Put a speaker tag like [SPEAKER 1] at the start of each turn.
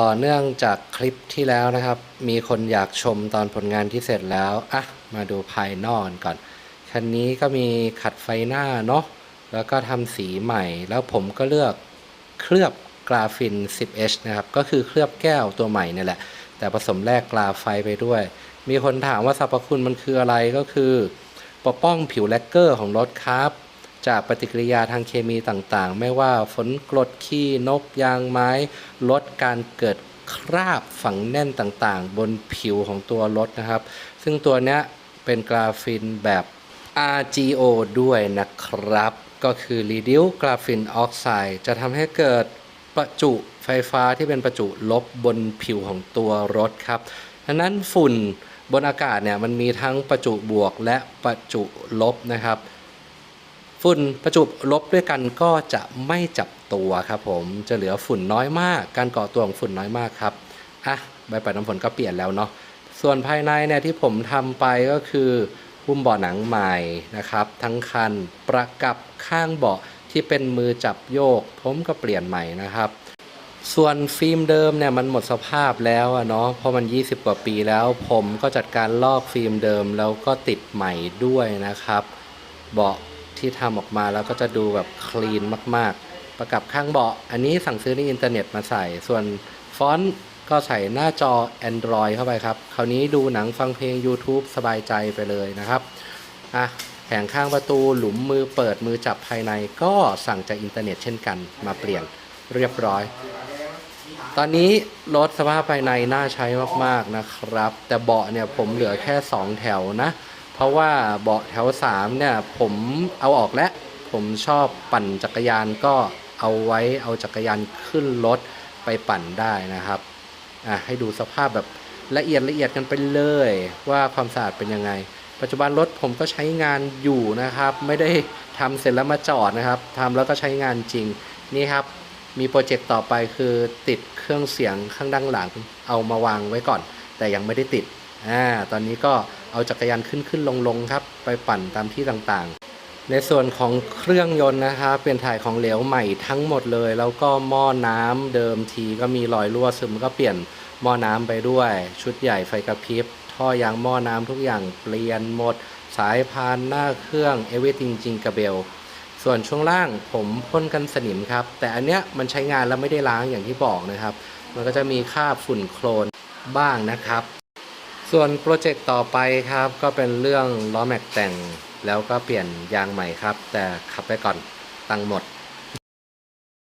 [SPEAKER 1] ต่อเนื่องจากคลิปที่แล้วนะครับ มีคนอยากชมตอนผลงานที่เสร็จแล้วอะมาดูภายนอกกันก่อน คันนี้ก็มีขัดไฟหน้าเนาะแล้วก็ทำสีใหม่ แล้วผมก็เลือกเคลือบกราฟิน 10H นะครับ ก็คือเคลือบแก้วตัวใหม่นี่แหละ แต่ผสมแรกกราไฟไปด้วย มีคนถามว่าสรรพคุณมันคืออะไรก็คือ ปกป้องผิวแลกเกอร์ของรถครับ จากปฏิกิริยาทางเคมีต่างๆ ไม่ว่าฝนกรดขี้นกยางไม้ ลดการเกิดคราบฝังแน่นต่างๆ บนผิวของตัวรถนะครับ ซึ่งตัวเนี้ยเป็นกราฟินแบบ RGO ด้วยนะครับ ก็คือ Reduce Graphene Oxide จะทำให้เกิดประจุไฟฟ้าที่เป็นประจุลบบนผิวของตัวรถครับดังนั้นฝุ่นบนอากาศเนี่ยมันมีทั้งประจุบวกและประจุลบนะครับ ฝุ่นประจุลบด้วยกันก็จะไม่จับตัวครับผมจะเหลือฝุ่นน้อยมาก การก่อตัวของฝุ่นน้อยมากครับอะใบปัดน้ำฝนก็เปลี่ยนแล้วเนาะส่วนภายในเนี่ยที่ผมทำไปก็คือหุ้มเบาะหนังใหม่นะครับ ทั้งคันประกับข้างเบาะที่เป็นมือจับโยก ผมก็เปลี่ยนใหม่นะครับ ส่วนฟิล์มเดิมเนี่ยมันหมดสภาพแล้วอะเนาะเพราะมัน 20 กว่าปีแล้ว ผมก็จัดการลอกฟิล์มเดิมแล้วก็ติดใหม่ด้วยนะครับ เบาะ ที่ทำออกมาแล้วก็จะดูแบบคลีนมาก ๆ ประกับข้างเบาะ อันนี้สั่งซื้อในอินเทอร์เน็ตมาใส่ ส่วนฟอนต์ก็ใส่หน้าจอ Android เข้าไปครับ คราวนี้ดูหนังฟังเพลง YouTube สบายใจไปเลยนะครับ อะแผงข้างประตูหลุมมือเปิดมือจับภายใน ก็สั่งจากอินเทอร์เน็ตเช่นกันมาเปลี่ยนเรียบร้อย ตอนนี้รถสภาพภายในน่าใช้มาก ๆ นะครับ แต่เบาะเนี่ยผมเหลือแค่ 2 แถวนะ เพราะว่าเบาะแถว3เนี่ยผมเอาออกแล้ว ผมชอบปั่นจักรยานก็เอาไว้เอาจักรยานขึ้นรถไปปั่นได้นะครับอะให้ดูสภาพแบบละเอียดละเอียดกันไปเลยว่าความสะอาดเป็นยังไง ปัจจุบันรถผมก็ใช้งานอยู่นะครับ ไม่ได้ทำเสร็จแล้วมาจอดนะครับทำแล้วก็ใช้งานจริงนี่ครับมีโปรเจกต์ต่อไปคือติดเครื่องเสียงข้างด้านหลังเอามาวางไว้ก่อน แต่ยังไม่ได้ติดอ่าตอนนี้ก็ เอาจักรยานขึ้นขึ้นลงลงครับ ไปปั่นตามที่ต่างๆ ในส่วนของเครื่องยนต์นะครับเป็นถ่ายของเหลวใหม่ทั้งหมดเลย แล้วก็หม้อน้ำเดิมทีก็มีรอยรั่วซึมก็เปลี่ยนหม้อน้ำไปด้วย ชุดใหญ่ไฟกระพริบท่อยางหม้อน้ำทุกอย่างเปลี่ยนหมด สายพานหน้าเครื่องเอเวอร์ติงจิงกระเบลส่วนช่วงล่างผมพ่นกันสนิมครับ แต่อันเนี้ยมันใช้งานแล้วไม่ได้ล้างอย่างที่บอกนะครับ มันก็จะมีคราบฝุ่นโคลนบ้างนะครับ ส่วนโปรเจกต์ต่อไปครับ ก็เป็นเรื่องล้อแม็กแต่งแล้วก็เปลี่ยนยางใหม่ครับ แต่ขับไปก่อนตังหมด